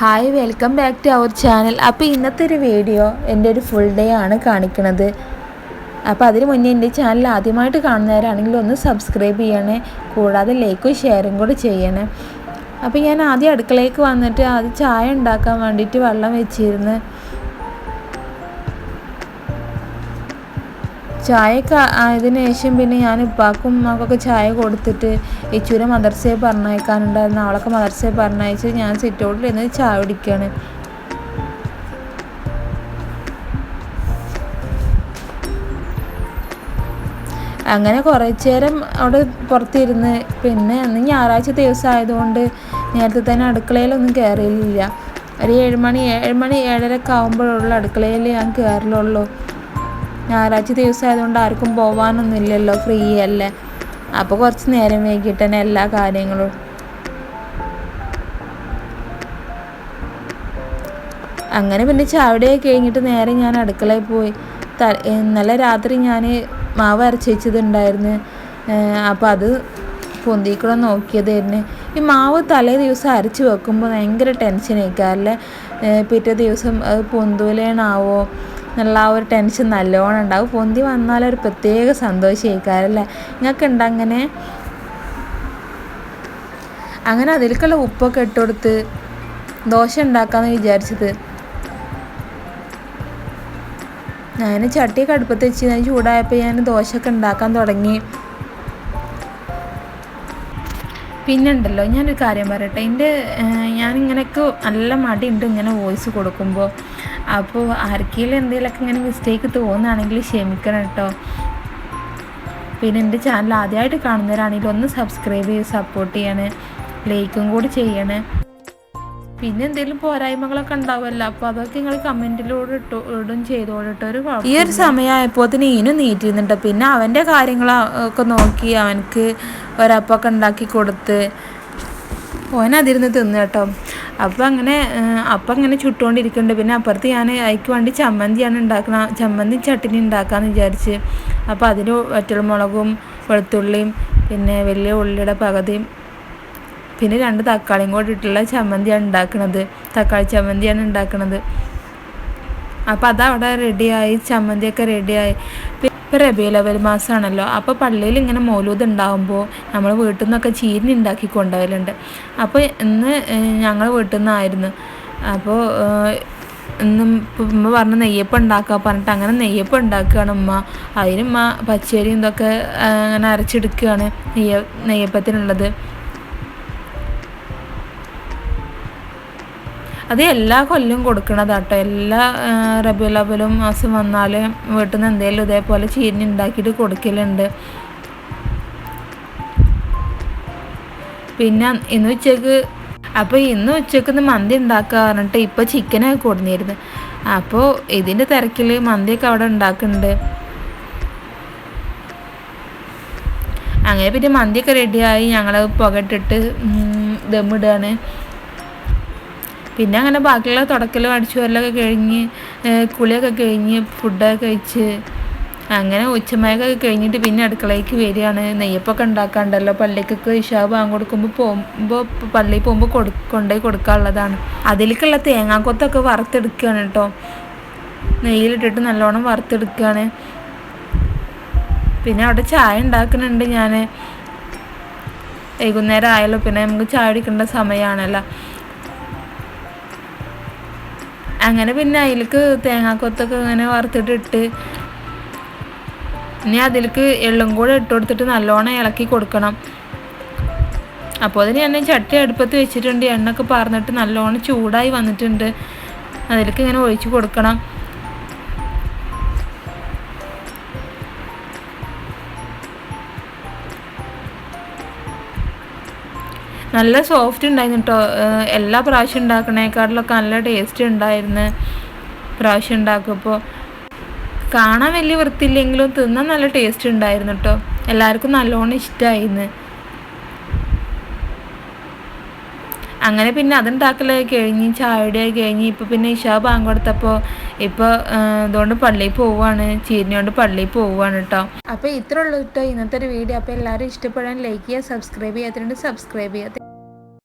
Hi welcome back to our channel അപ്പോൾ ഇന്നത്തെ ഒരു വീഡിയോ എന്റെ ഒരു ഫുൾ ഡേ ആണ് കാണിക്കുന്നത് അപ്പോൾ അതിന് മുന്നേ എന്റെ ചാനൽ ആദ്യമായിട്ട് കാണുന്നവരാണെങ്കിൽ ഒന്ന് സബ്സ്ക്രൈബ് ചെയ്യണേ. കൂടാതെ ലൈക്കും ഷെയറും കൂടെ ചെയ്യണേ. അപ്പോൾ ഞാൻ ആദ്യം അടുക്കളയിലേക്ക് വന്നിട്ട് ആദ്യം ചായ ഉണ്ടാക്കാൻ വേണ്ടിയിട്ട് വെള്ളം വെച്ചിരുന്നു. ചായയൊക്കെ ആയതിനു ശേഷം പിന്നെ ഞാൻ ഉപ്പാക്കും ഉമ്മാക്കൊക്കെ ചായ കൊടുത്തിട്ട് ഇച്ചൂരെ മദർസയെ പറഞ്ഞയക്കാനുണ്ടായിരുന്നു. അവളൊക്കെ മദർസയെ പറഞ്ഞയച്ച് ഞാൻ സിറ്റൗട്ടിൽ ഇരുന്ന് ചായ കുടിക്കുകയാണ് അങ്ങനെ കുറച്ച് നേരം അവിടെ പുറത്തിരുന്ന് പിന്നെ അന്ന് ഞായറാഴ്ച ദിവസം ആയതുകൊണ്ട് നേരത്തെ തന്നെ അടുക്കളയിലൊന്നും കയറിയില്ല ഒരു ഏഴുമണി ഏഴുമണി ഏഴരക്കെ ആകുമ്പോഴുള്ള അടുക്കളയിൽ ഞാൻ കയറലുള്ളൂ ഞായറാഴ്ച ദിവസം ആയതുകൊണ്ട് ആർക്കും പോകാനൊന്നും ഇല്ലല്ലോ ഫ്രീ അല്ലേ അപ്പോൾ കുറച്ച് നേരം വൈകിട്ട് തന്നെ എല്ലാ കാര്യങ്ങളും. അങ്ങനെ പിന്നെ ചാവടിയൊക്കെ കഴിഞ്ഞിട്ട് നേരെ ഞാൻ അടുക്കളയിൽ പോയി. ഇന്നലെ രാത്രി ഞാൻ മാവ് അരച്ച് വെച്ചതുണ്ടായിരുന്നു. അപ്പോൾ അത് പൊന്തിക്കൂടെ നോക്കിയതായിരുന്നു. ഈ മാവ് തലേ ദിവസം അരച്ച് വെക്കുമ്പോൾ ഭയങ്കര ടെൻഷൻ ആയിക്കാറല്ലേ പിറ്റേ ദിവസം അത് പൊന്തൂലേണാവോ? എന്നുള്ള ആ ഒരു ടെൻഷൻ നല്ലോണം ഉണ്ടാവും. പൊന്തി വന്നാൽ ഒരു പ്രത്യേക സന്തോഷമായിക്കാരല്ലേ നിങ്ങൾക്ക് ഉണ്ടങ്ങനെ അങ്ങനെ? അതിലേക്കുള്ള ഉപ്പൊക്കെ ഇട്ടുകൊടുത്ത് ദോശ ഉണ്ടാക്കാമെന്ന് വിചാരിച്ചത്. ഞാൻ ചട്ടിയൊക്കെ അടുപ്പത്ത് വെച്ച് ഞാൻ ചൂടായപ്പോൾ ഞാൻ ദോശയൊക്കെ ഉണ്ടാക്കാൻ തുടങ്ങി. പിന്നെ ഉണ്ടല്ലോ ഞാനൊരു കാര്യം പറയട്ടെ. എന്റെ ഞാനിങ്ങനെയൊക്കെ നല്ല മടിയുണ്ട് ഇങ്ങനെ വോയിസ് കൊടുക്കുമ്പോൾ അപ്പോൾ ആർക്കെങ്കിലും എന്തെങ്കിലുമൊക്കെ ഇങ്ങനെ മിസ്റ്റേക്ക് തോന്നുകയാണെങ്കിൽ ക്ഷമിക്കണം കേട്ടോ. പിന്നെ എന്റെ ചാനൽ ആദ്യമായിട്ട് കാണുന്നവരാണെങ്കിൽ ഒന്ന് സബ്സ്ക്രൈബ് ചെയ്ത് സപ്പോർട്ട് ചെയ്യണേ. ലൈക്കും കൂടി ചെയ്യണേ. പിന്നെ എന്തെങ്കിലും പോരായ്മകളൊക്കെ ഉണ്ടാവുമല്ലോ. അപ്പോൾ അതൊക്കെ നിങ്ങൾ കമന്റിലൂടെ ഇട്ടു ഇടും ചെയ്തോളിട്ടോ. ഒരു ഈ ഒരു സമയമായപ്പോൾ നീനും നീറ്റിരുന്നുണ്ട് പിന്നെ അവന്റെ കാര്യങ്ങളൊക്കെ നോക്കി അവനക്ക് ഒരപ്പൊക്കെ ഉണ്ടാക്കി കൊടുത്ത് ഓൻ അതിരുന്ന് തിന്നു കേട്ടോ. അപ്പം അങ്ങനെ അപ്പം അങ്ങനെ ചുട്ടുകൊണ്ടിരിക്കുന്നുണ്ട്. പിന്നെ അപ്പുറത്ത് ഞാൻ അതിക്ക് വേണ്ടി ചമ്മന്തിയാണ് ഉണ്ടാക്കണ ചമ്മന്തി ചട്ടിനി ഉണ്ടാക്കാന്ന് വിചാരിച്ച്. അപ്പോൾ അതിന് വറ്റൽമുളകും വെളുത്തുള്ളിയും പിന്നെ വലിയ ഉള്ളിയുടെ പകുതിയും പിന്നെ രണ്ട് തക്കാളിയും കൂടി ഇട്ടുള്ള ചമ്മന്തിയാണ് ഉണ്ടാക്കുന്നത് തക്കാളി ചമ്മന്തിയാണ് ഉണ്ടാക്കുന്നത് അപ്പോൾ അതവിടെ റെഡിയായി ചമ്മന്തിയൊക്കെ റെഡിയായി ഇപ്പോൾ റബി ലെവൽ മാസമാണല്ലോ അപ്പോൾ പള്ളിയിൽ ഇങ്ങനെ മോലൂത് ഉണ്ടാകുമ്പോൾ നമ്മൾ വീട്ടിൽ നിന്നൊക്കെ ചീരിനി ഉണ്ടാക്കി കൊണ്ടുപോകലുണ്ട് അപ്പോൾ ഇന്ന് ഞങ്ങൾ വീട്ടിൽ നിന്നായിരുന്നു അപ്പോൾ ഇന്ന് ഉമ്മ പറഞ്ഞ നെയ്യപ്പം ഉണ്ടാക്കുക പറഞ്ഞിട്ട് അങ്ങനെ നെയ്യപ്പം ഉണ്ടാക്കുകയാണ് ഉമ്മ. അതിനുമ്മ പച്ചരി ഇതൊക്കെ അങ്ങനെ അരച്ചെടുക്കുകയാണ് നെയ്യ നെയ്യപ്പത്തിനുള്ളത്. അത് എല്ലാ കൊല്ലം കൊടുക്കണതാട്ടോ. എല്ലാ റബിയുലബലും ലബലും മാസം വന്നാൽ വീട്ടിൽ നിന്ന് എന്തെങ്കിലും ഇതേപോലെ ചീരിഞ്ഞ് ഉണ്ടാക്കിയിട്ട് കൊടുക്കലുണ്ട്. പിന്നെ ഇന്ന് ഉച്ചയ്ക്ക് അപ്പോൾ ഇന്ന് ഉച്ചയ്ക്ക് മന്തി ഉണ്ടാക്കുക പറഞ്ഞിട്ട് ഇപ്പോൾ ചിക്കനൊക്കെ കൊടുന്നിരുന്നു. അപ്പോൾ ഇതിന്റെ തിരക്കിൽ മന്തിയൊക്കെ അവിടെ ഉണ്ടാക്കുന്നുണ്ട്. അങ്ങനെ പിന്നെ മന്തിയൊക്കെ റെഡിയായി ഞങ്ങൾ പുകട്ടിട്ട് ദമ്മിടുകയാണ് പിന്നെ അങ്ങനെ ബാക്കിയുള്ള തുടക്കലും അടിച്ചു വരലൊക്കെ കഴിഞ്ഞ് കുളിയൊക്കെ കഴിഞ്ഞ് ഫുഡൊക്കെ കഴിച്ച് അങ്ങനെ ഉച്ചമയൊക്കെ കഴിഞ്ഞിട്ട് പിന്നെ അടുക്കളയ്ക്ക് വരികയാണ്. നെയ്യപ്പൊക്കെ ഉണ്ടാക്കാണ്ടല്ലോ. പള്ളിക്കൊക്കെ ഇഷാ വാങ്ങി കൊടുക്കുമ്പോൾ പോകുമ്പോൾ പള്ളിയിൽ പോകുമ്പോൾ കൊടു കൊണ്ടുപോയി കൊടുക്കാനുള്ളതാണ്. അതിലേക്കുള്ള തേങ്ങാക്കൊത്തൊക്കെ വറുത്തെടുക്കുകയാണ് കേട്ടോ. നെയ്യിലിട്ടിട്ട് നല്ലോണം വറുത്തെടുക്കുകയാണ്. പിന്നെ അവിടെ ചായ ഉണ്ടാക്കുന്നുണ്ട് ഞാൻ വൈകുന്നേരം ആയാലും പിന്നെ നമുക്ക് ചായ കുടിക്കേണ്ട സമയമാണല്ലോ അങ്ങനെ പിന്നെ അതിലേക്ക് തേങ്ങാക്കൊത്തൊക്കെ ഇങ്ങനെ വറുത്തിട്ടിട്ട് ഇനി അതിലേക്ക് എള്ളും കൂടെ ഇട്ട് കൊടുത്തിട്ട് നല്ലോണം ഇളക്കി കൊടുക്കണം. അപ്പോൾ അതിന് ഞാൻ ചട്ടി അടുപ്പത്ത് വെച്ചിട്ടുണ്ട്. എണ്ണൊക്കെ പറഞ്ഞിട്ട് നല്ലോണം ചൂടായി വന്നിട്ടുണ്ട്. അതിലേക്ക് ഇങ്ങനെ ഒഴിച്ച് കൊടുക്കണം. നല്ല സോഫ്റ്റ് ഉണ്ടായിരുന്നു കേട്ടോ എല്ലാ പ്രാവശ്യം ഉണ്ടാക്കണേക്കാട്ടിലൊക്കെ നല്ല ടേസ്റ്റ് ഉണ്ടായിരുന്നു പ്രാവശ്യം ഉണ്ടാക്കുമ്പോൾ കാണാൻ വലിയ വൃത്തിയില്ലെങ്കിലും തിന്നാൻ നല്ല ടേസ്റ്റ് ഉണ്ടായിരുന്നു കേട്ടോ എല്ലാവർക്കും നല്ലോണം ഇഷ്ടമായിരുന്നു അങ്ങനെ പിന്നെ അതുണ്ടാക്കലൊക്കെ കഴിഞ്ഞ് ചായയുടെയൊക്കെ കഴിഞ്ഞ് ഇപ്പോൾ പിന്നെ ഇഷാ ബാങ്ക് കൊടുത്തപ്പോൾ ഇപ്പോൾ ഇതുകൊണ്ട് പള്ളിയിൽ പോവുകയാണ് ചീരിനോണ്ട് പള്ളിയിൽ പോവുകയാണ് കേട്ടോ അപ്പോൾ ഇത്ര ഉള്ളൂ കേട്ടോ ഇന്നത്തെ ഒരു വീഡിയോ. അപ്പോൾ എല്ലാവരും ഇഷ്ടപ്പെടാൻ ലൈക്ക് ചെയ്യുക സബ്സ്ക്രൈബ് ചെയ്യാത്തതുകൊണ്ട് സബ്സ്ക്രൈബ് ചെയ്യുക